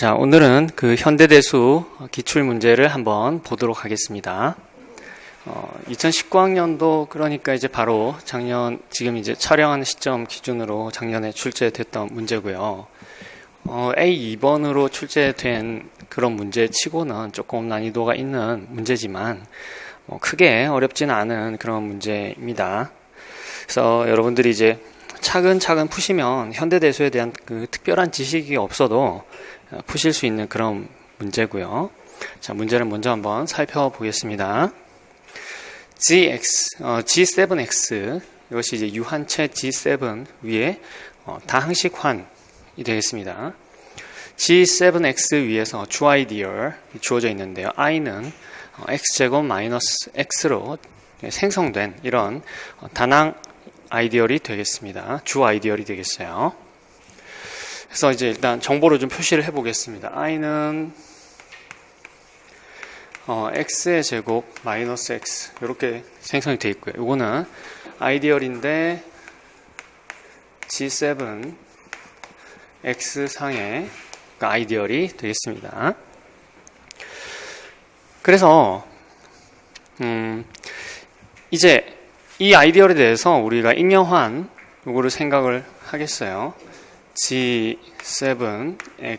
자, 오늘은 그 현대대수 기출 문제를 한번 보도록 하겠습니다. 어, 2019학년도 그러니까 이제 바로 작년 지금 이제 촬영하는 시점 기준으로 작년에 출제됐던 문제고요. 어, A 2번으로 출제된 그런 문제 치고는 조금 난이도가 있는 문제지만 뭐 크게 어렵지는 않은 그런 문제입니다. 그래서 여러분들이 이제 차근차근 푸시면 현대대수에 대한 그 특별한 지식이 없어도 어, 푸실 수 있는 그런 문제고요. 자, 문제를 먼저 한번 살펴보겠습니다. GX, 어, G7X 이것이 이제 유한체 G7 위에 어, 다항식환이 되겠습니다. G7X 위에서 주 아이디얼 주어져 있는데요. i는 어, x제곱 마이너스 x로 생성된 이런 어, 단항 아이디얼이 되겠습니다. 주 아이디얼이 되겠어요. 그래서 이제 일단 정보를 좀 표시를 해보겠습니다. i는 어, x의 제곱 마이너스 x 이렇게 생성이 되어 있고요. 이거는 아이디얼인데 g7 x 상의 그 아이디얼이 되겠습니다. 그래서 음, 이제 이 아이디얼에 대해서 우리가 익명한 요거를 생각을 하겠어요. G7X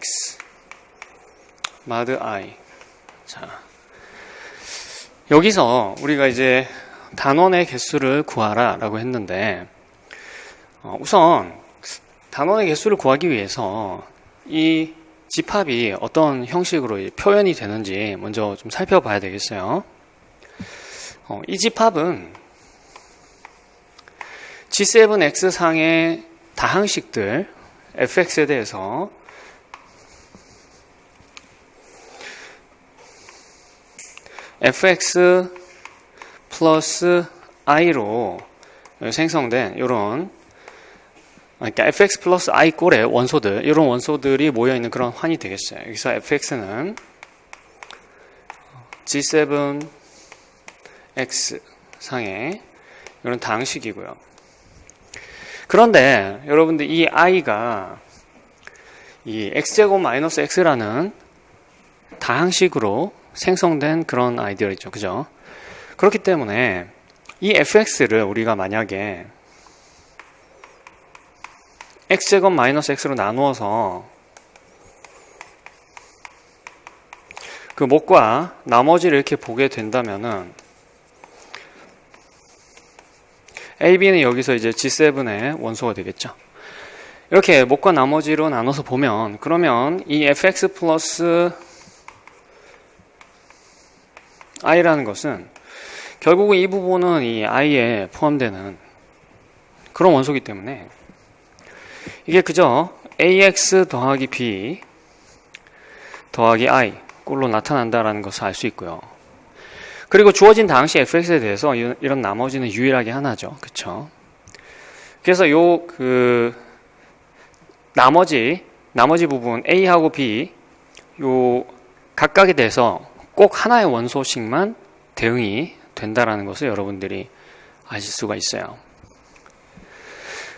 마드 I 자 여기서 우리가 이제 단원의 개수를 구하라 라고 했는데 어, 우선 단원의 개수를 구하기 위해서 이 집합이 어떤 형식으로 표현이 되는지 먼저 좀 살펴봐야 되겠어요. 어, 이 집합은 G7X 상의 다항식들 fx에 대해서 fx 플러스 i로 생성된 이런 그러니까 fx 플러스 i 꼴의 원소들 이런 원소들이 모여 있는 그런 환이 되겠어요. 여기서 fx는 g7 x 상의 이런 다항식이고요. 그런데 여러분들 이 i가 이 x제곱 마이너스 x라는 다항식으로 생성된 그런 아이디어있죠. 그죠? 그렇기 때문에 이 fx를 우리가 만약에 x제곱 마이너스 x로 나누어서 그 목과 나머지를 이렇게 보게 된다면은 AB는 여기서 이제 G7의 원소가 되겠죠. 이렇게 목과 나머지로 나눠서 보면 그러면 이 fx 플러스 i라는 것은 결국은 이 부분은 이 i에 포함되는 그런 원소이기 때문에 이게 그저 ax 더하기 b 더하기 i 꼴로 나타난다라는 것을 알 수 있고요. 그리고 주어진 당시 fx에 대해서 이런 나머지는 유일하게 하나죠. 그쵸? 그래서 요, 그, 나머지, 나머지 부분 A하고 B, 요, 각각에 대해서 꼭 하나의 원소씩만 대응이 된다라는 것을 여러분들이 아실 수가 있어요.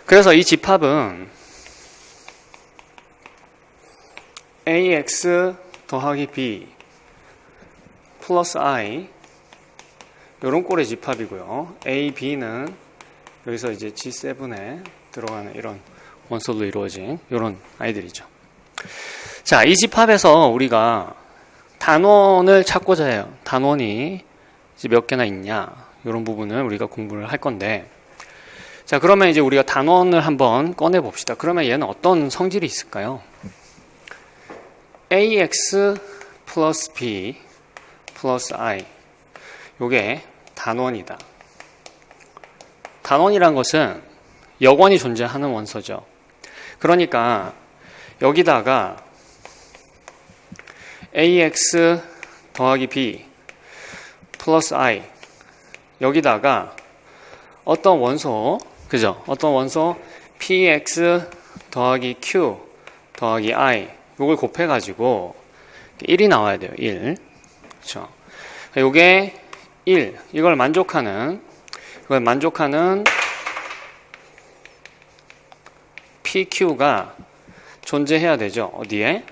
그래서 이 집합은 AX 더하기 B 플러스 I 이런 꼴의 집합이고요. A, B는 여기서 이제 G7에 들어가는 이런 원소로 이루어진 이런 아이들이죠. 자, 이 집합에서 우리가 단원을 찾고자 해요. 단원이 몇 개나 있냐 이런 부분을 우리가 공부를 할 건데 자 그러면 이제 우리가 단원을 한번 꺼내 봅시다. 그러면 얘는 어떤 성질이 있을까요? ax 플러스 b 플러스 i 요게 단원이다. 단원이란 것은 여건이 존재하는 원소죠. 그러니까 여기다가 ax 더하기 b 플러스 i 여기다가 어떤 원소 그죠? 어떤 원소 px 더하기 q 더하기 i 요걸 곱해 가지고 1이 나와야 돼요. 1. 그렇죠? 요게 1 이걸 만족하는 이걸 만족하는 PQ가 존재해야 되죠. 어디에?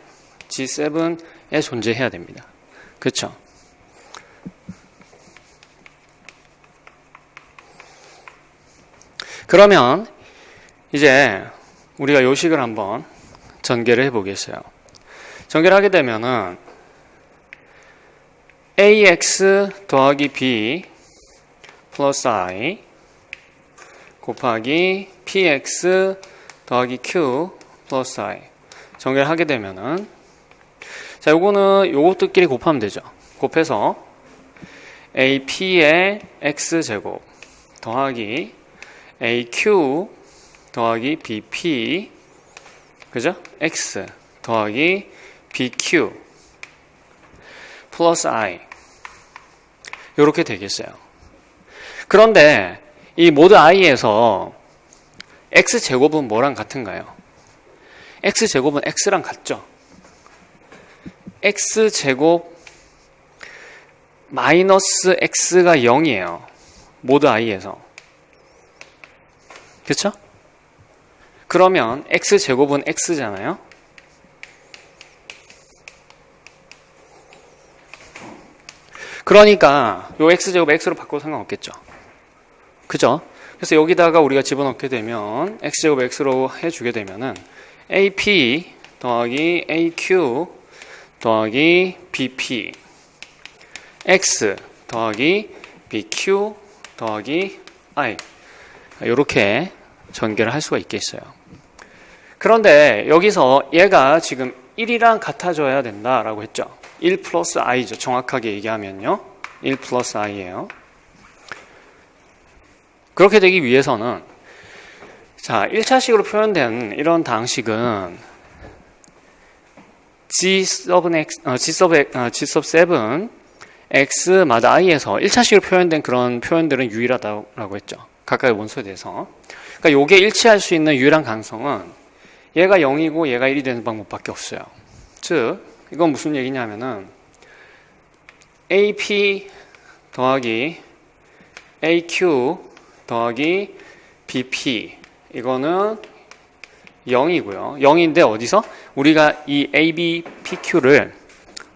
G7에 존재해야 됩니다. 그렇죠? 그러면 이제 우리가 요식을 한번 전개를 해 보겠어요. 전개를 하게 되면은 ax 더하기 b 플러스 i 곱하기 px 더하기 q 플러스 i 전개를 하게 되면은 자 요거는 요것들끼리 곱하면 되죠. 곱해서 ap의 x 제곱 더하기 aq 더하기 bp 그죠? x 더하기 bq 플러스 i 이렇게 되겠어요. 그런데 이 모드 i에서 x 제곱은 뭐랑 같은가요? x 제곱은 x랑 같죠. x 제곱 마이너스 x가 0이에요. 모드 i에서. 그렇죠? 그러면 x 제곱은 x잖아요. 그러니까 요 x 제곱 x로 바꿔도 상관없겠죠. 그죠? 그래서 여기다가 우리가 집어넣게 되면 x 제곱 x로 해주게 되면은 ap 더하기 aq 더하기 bp x 더하기 bq 더하기 i 이렇게 전개를 할 수가 있겠어요. 그런데 여기서 얘가 지금 1이랑 같아져야 된다라고 했죠. 1 플러스 i죠. 정확하게 얘기하면요. 1 플러스 i예요. 그렇게 되기 위해서는 자, 1차식으로 표현된 이런 방식은 g sub x, 어, g sub, x, 어, g sub 7 x마다 i에서 1차식으로 표현된 그런 표현들은 유일하다고 했죠. 각각의 원소에 대해서. 그러니까 요게 일치할 수 있는 유일한 가능성은 얘가 0이고 얘가 1이 되는 방법밖에 없어요. 즉, 이건 무슨 얘기냐면은 AP 더하기 AQ 더하기 BP 이거는 0이고요. 0인데 어디서? 우리가 이 AB, PQ를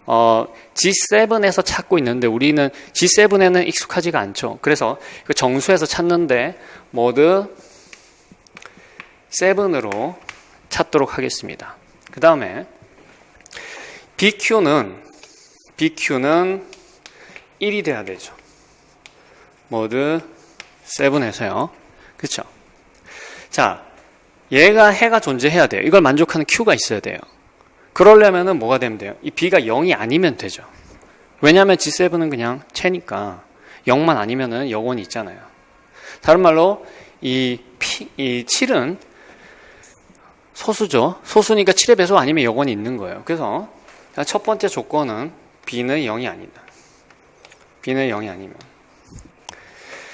어, G7에서 찾고 있는데 우리는 G7에는 익숙하지가 않죠. 그래서 그 정수에서 찾는데 모두 7으로 찾도록 하겠습니다. 그 다음에 BQ는 BQ는 1이 돼야 되죠. 모두 7에서요. 그렇죠? 자, 얘가 해가 존재해야 돼요. 이걸 만족하는 Q가 있어야 돼요. 그러려면은 뭐가 되면 돼요? 이 B가 0이 아니면 되죠. 왜냐하면 G7은 그냥 채니까 0만 아니면은 영원이 있잖아요. 다른 말로 이, P, 이 7은 소수죠. 소수니까 7의 배수 아니면 영원이 있는 거예요. 그래서 첫 번째 조건은 B는 0이 아니다. B는 0이 아니면.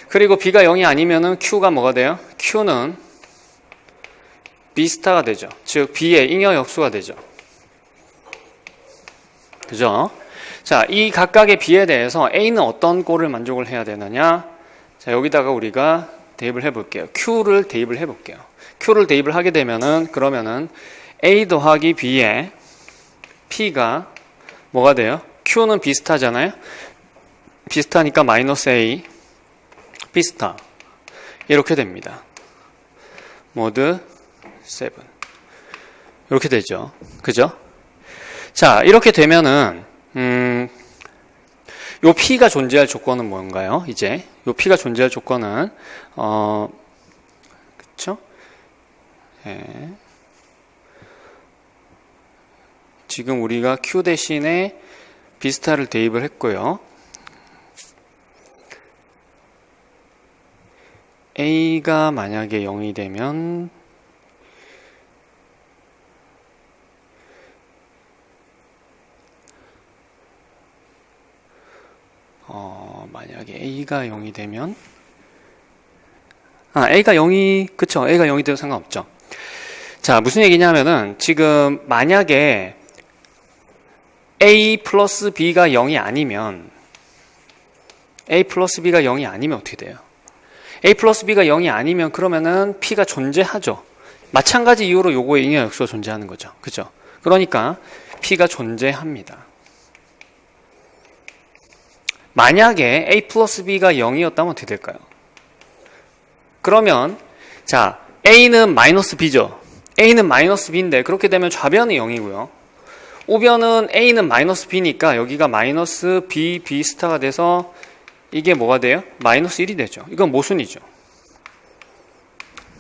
그리고 B가 0이 아니면은 Q가 뭐가 돼요? Q는 B스타가 되죠. 즉 B의 잉여 역수가 되죠. 그죠? 자, 이 각각의 B에 대해서 A는 어떤 꼴을 만족을 해야 되느냐? 자, 여기다가 우리가 대입을 해볼게요. Q를 대입을 해볼게요. Q를 대입을 하게 되면은, 그러면은 A 더하기 B에 P가 뭐가 돼요? Q는 비스타잖아요? 비스타니까 마이너스 A, 비스타. 이렇게 됩니다. 모드 7. 이렇게 되죠. 그죠? 자, 이렇게 되면은, 음, 요 P가 존재할 조건은 뭔가요? 이제, 요 P가 존재할 조건은, 어, 그쵸? 예. 지금 우리가 Q 대신에 비스타를 대입을 했고요. A가 만약에 0이 되면 어, 만약에 A가 0이 되면 아, A가 0이 그쵸 A가 0이 돼도 상관없죠. 자, 무슨 얘기냐면은 지금 만약에 A 플러스 B가 0이 아니면 A 플러스 B가 0이 아니면 어떻게 돼요? A 플러스 B가 0이 아니면 그러면은 P가 존재하죠. 마찬가지 이유로 요거의 잉여 역수가 존재하는 거죠. 그죠? 그러니까 p가 존재합니다. 만약에 a 플러스 b가 0이었다면 어떻게 될까요? 그러면 자 a는 마이너스 b죠. a는 마이너스 b인데 그렇게 되면 좌변은 0이고요. 우변은 a는 마이너스 b니까 여기가 마이너스 b b 스타가 돼서 이게 뭐가 돼요? 마이너스 1이 되죠. 이건 모순이죠.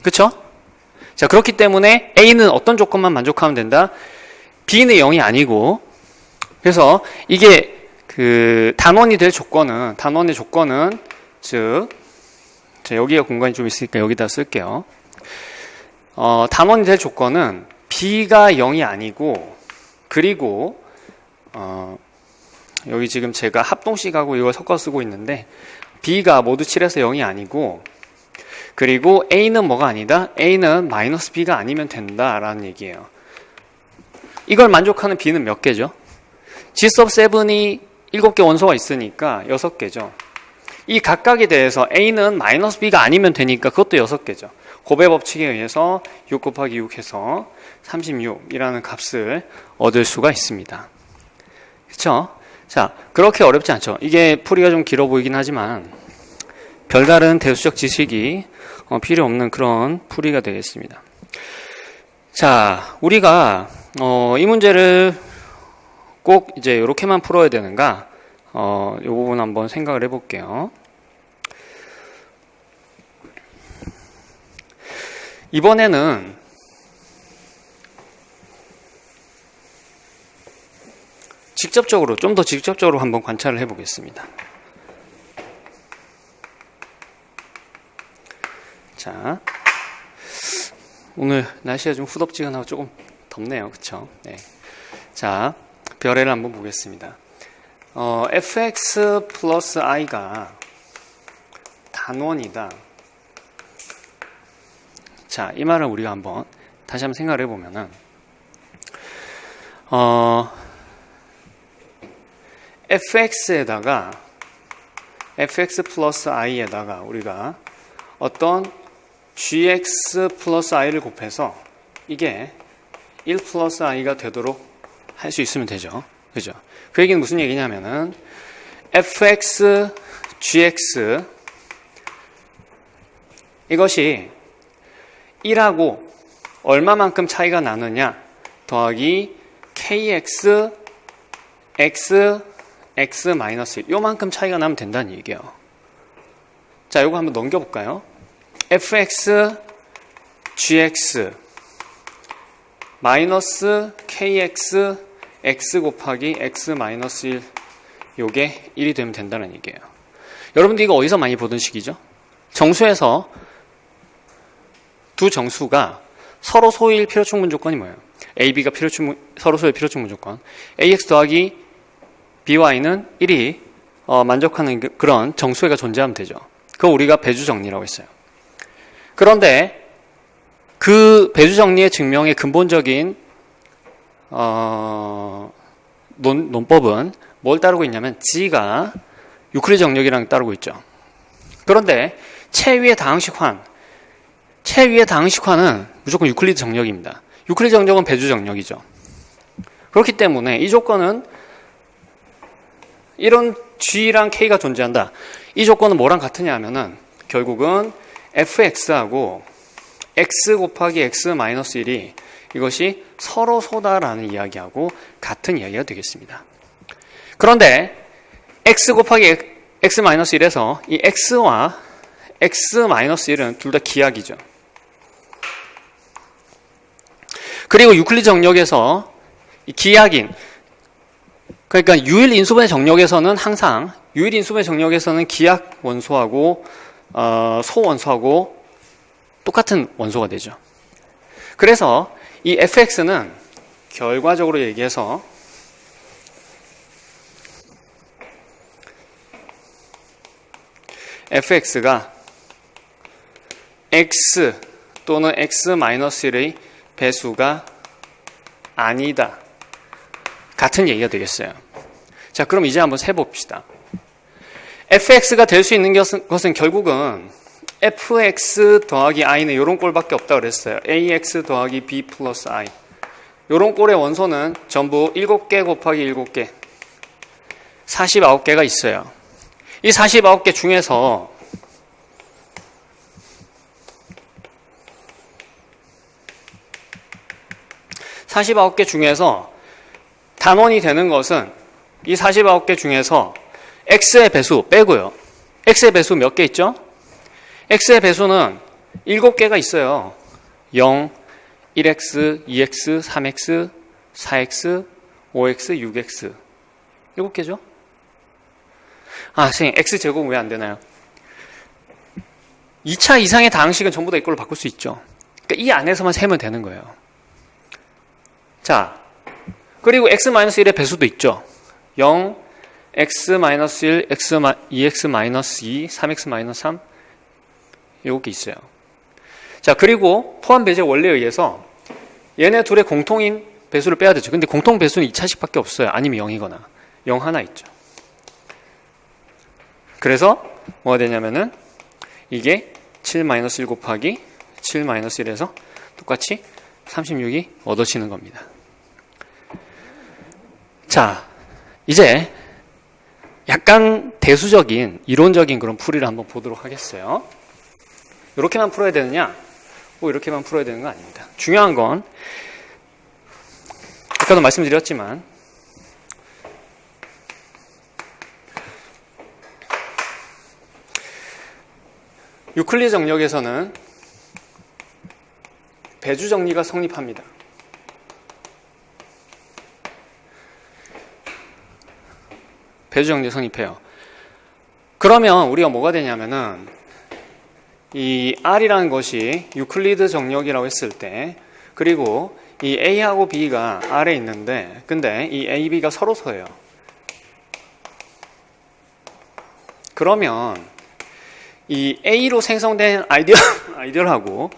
그쵸? 자 그렇기 때문에 a는 어떤 조건만 만족하면 된다? b는 0이 아니고 그래서 이게 그 단원이 될 조건은 단원의 조건은 즉 자, 여기가 공간이 좀 있으니까 여기다 쓸게요. 어, 단원이 될 조건은 b가 0이 아니고 그리고 어, 여기 지금 제가 합동식하고 이걸 섞어 쓰고 있는데 b가 모두 7에서 0이 아니고 그리고 a는 뭐가 아니다? a는 마이너스 b가 아니면 된다라는 얘기예요. 이걸 만족하는 b는 몇 개죠? G섭 7이 7개 원소가 있으니까 6개죠. 이 각각에 대해서 a는 마이너스 b가 아니면 되니까 그것도 6개죠. 고배 법칙에 의해서 6 곱하기 6 해서 36이라는 값을 얻을 수가 있습니다. 그렇죠? 자, 그렇게 어렵지 않죠. 이게 풀이가 좀 길어 보이긴 하지만 별다른 대수적 지식이 어, 필요 없는 그런 풀이가 되겠습니다. 자, 우리가 어, 이 문제를 꼭 이제 이렇게만 풀어야 되는가? 어, 이 부분 한번 생각을 해볼게요. 이번에는 직접적으로 좀 더 직접적으로 한번 관찰을 해보겠습니다. 자, 오늘 날씨가 좀 후덥지근하고 조금 덥네요, 그렇죠? 네. 자, 별애를 한번 보겠습니다. 어, fx 플러스 i가 단원이다. 자, 이 말을 우리가 한번 다시 한번 생각을 해보면은, 어, fx에다가 fx 플러스 i에다가 우리가 어떤 gx 플러스 i를 곱해서 이게 1 플러스 i가 되도록 할 수 있으면 되죠. 그죠? 그 얘기는 무슨 얘기냐면은 fx, gx 이것이 1하고 얼마만큼 차이가 나느냐 더하기 kx, x, x 마이너스 1 요만큼 차이가 나면 된다는 얘기예요. 자, 요거 한번 넘겨 볼까요? fx, gx 마이너스 kx, x 곱하기 x 마이너스 1 요게 1이 되면 된다는 얘기예요. 여러분들 이거 어디서 많이 보던 식이죠? 정수에서 두 정수가 서로 소일 필요 충분 조건이 뭐예요? A, B가 필요 충분, 서로 소일 필요 충분 조건. AX 더하기 BY는 1이 어, 만족하는 그- 그런 정수회가 존재하면 되죠. 그거 우리가 배주 정리라고 했어요. 그런데 그 배주 정리의 증명의 근본적인 어, 논, 논법은 뭘 따르고 있냐면 G가 유클리 정력이랑 따르고 있죠. 그런데 최위의 다항식 환, 최위의 다항식환은 무조건 유클리드 정력입니다. 유클리드 정력은 배주 정력이죠. 그렇기 때문에 이 조건은 이런 G랑 K가 존재한다. 이 조건은 뭐랑 같으냐 하면은 결국은 fx하고 x 곱하기 x 마이너스 1이 이것이 서로 소다라는 이야기하고 같은 이야기가 되겠습니다. 그런데 x 곱하기 x 마이너스 1에서 이 x와 x 마이너스 1은 둘 다 기하기죠. 그리고 유클리드 정력에서 이 기하긴 그러니까 유일 인수분해 정력에서는 항상 유일 인수분해 정력에서는 기하 원소하고 어, 소원소하고 똑같은 원소가 되죠. 그래서 이 fx는 결과적으로 얘기해서 fx가 x 또는 x-1의 배수가 아니다. 같은 얘기가 되겠어요. 자, 그럼 이제 한번 세봅시다. fx가 될 수 있는 것은, 결국은 fx 더하기 i는 이런 꼴밖에 없다 그랬어요. ax 더하기 b 플러스 i. 요런 꼴의 원소는 전부 7개 곱하기 7개 49개가 있어요. 이 49개 중에서 (49개) 중에서 단원이 되는 것은 이 49개 중에서 x의 배수 빼고요. x의 배수 몇 개 있죠? x의 배수는 7개가 있어요. 0, 1x, 2x, 3x, 4x, 5x, 6x. 7개죠? 아, 선생님, x제곱 왜 안 되나요? 2차 이상의 다항식은 전부 다 이걸로 바꿀 수 있죠. 그러니까 이 안에서만 세면 되는 거예요. 자, 그리고 x-1의 배수도 있죠. 0, x-1, x, 2x-2, 3x-3 이렇게 있어요. 자, 그리고 포함 배제 원리에 의해서 얘네 둘의 공통인 배수를 빼야 되죠. 근데 공통 배수는 2차식밖에 없어요. 아니면 0이거나 0 하나 있죠. 그래서 뭐가 되냐면은 이게 7-1 곱하기 7-1에서 똑같이 36이 얻어지는 겁니다. 자, 이제 약간 대수적인 이론적인 그런 풀이를 한번 보도록 하겠어요. 이렇게만 풀어야 되느냐? 뭐 이렇게만 풀어야 되는 거 아닙니다. 중요한 건 아까도 말씀드렸지만 유클리 정력에서는 배주 정리가 성립합니다. 배주 정리 성립해요. 그러면 우리가 뭐가 되냐면은 이 R이라는 것이 유클리드 정력이라고 했을 때 그리고 이 A하고 B가 R에 있는데 근데 이 A, B가 서로 서예요. 그러면 이 A로 생성된 아이디어, 아이디어하고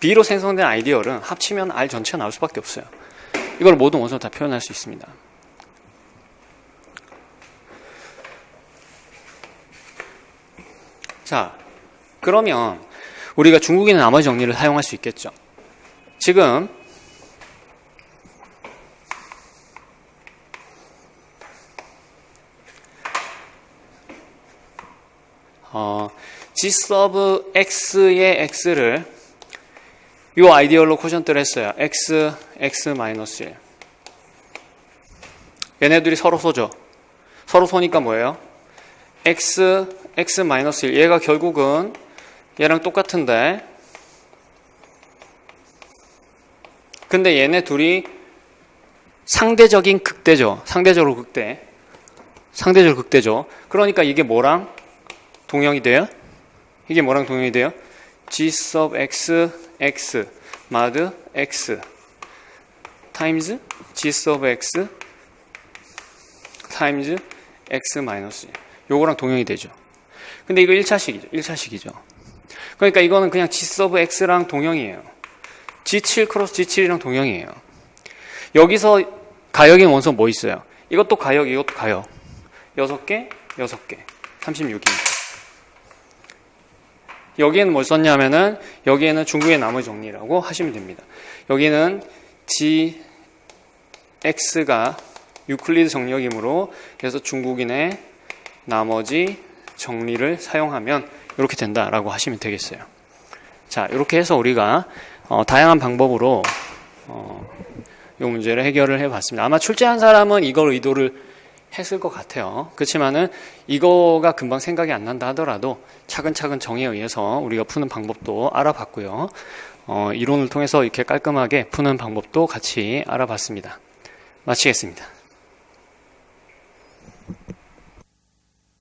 B로 생성된 아이디어는 합치면 R 전체가 나올 수밖에 없어요. 이걸 모든 원소로 다 표현할 수 있습니다. 자, 그러면 우리가 중국인의 나머지 정리를 사용할 수 있겠죠. 지금 어, G sub X의 X를 이 아이디얼로 코션트를 했어요. X, X 마이너스 1. 얘네들이 서로 소죠. 서로 소니까 뭐예요? X, X 마이너스 1. 얘가 결국은 얘랑 똑같은데 근데 얘네 둘이 상대적인 극대죠. 상대적으로 극대. 상대적으로 극대죠. 그러니까 이게 뭐랑 동형이 돼요? 이게 뭐랑 동형이 돼요? g sub x x 마드 x 타임즈 g sub x 타임즈 x 마이너스 요거랑 동형이 되죠. 근데 이거 1차식이죠. 1차식이죠. 그러니까 이거는 그냥 G 서브 X랑 동형이에요. G7 크로스 G7이랑 동형이에요. 여기서 가역인 원소 뭐 있어요? 이것도 가역, 이것도 가역. 6개, 6개. 36입니다. 여기에는 뭘 썼냐면은 여기에는 중국의 나머지 정리라고 하시면 됩니다. 여기는 G X가 유클리드 정력이므로 그래서 중국인의 나머지 정리를 사용하면 이렇게 된다라고 하시면 되겠어요. 자, 이렇게 해서 우리가 어, 다양한 방법으로 어, 이 문제를 해결을 해봤습니다. 아마 출제한 사람은 이걸 의도를 했을 것 같아요. 그렇지만은 이거가 금방 생각이 안 난다 하더라도 차근차근 정의에 의해서 우리가 푸는 방법도 알아봤고요. 어, 이론을 통해서 이렇게 깔끔하게 푸는 방법도 같이 알아봤습니다. 마치겠습니다.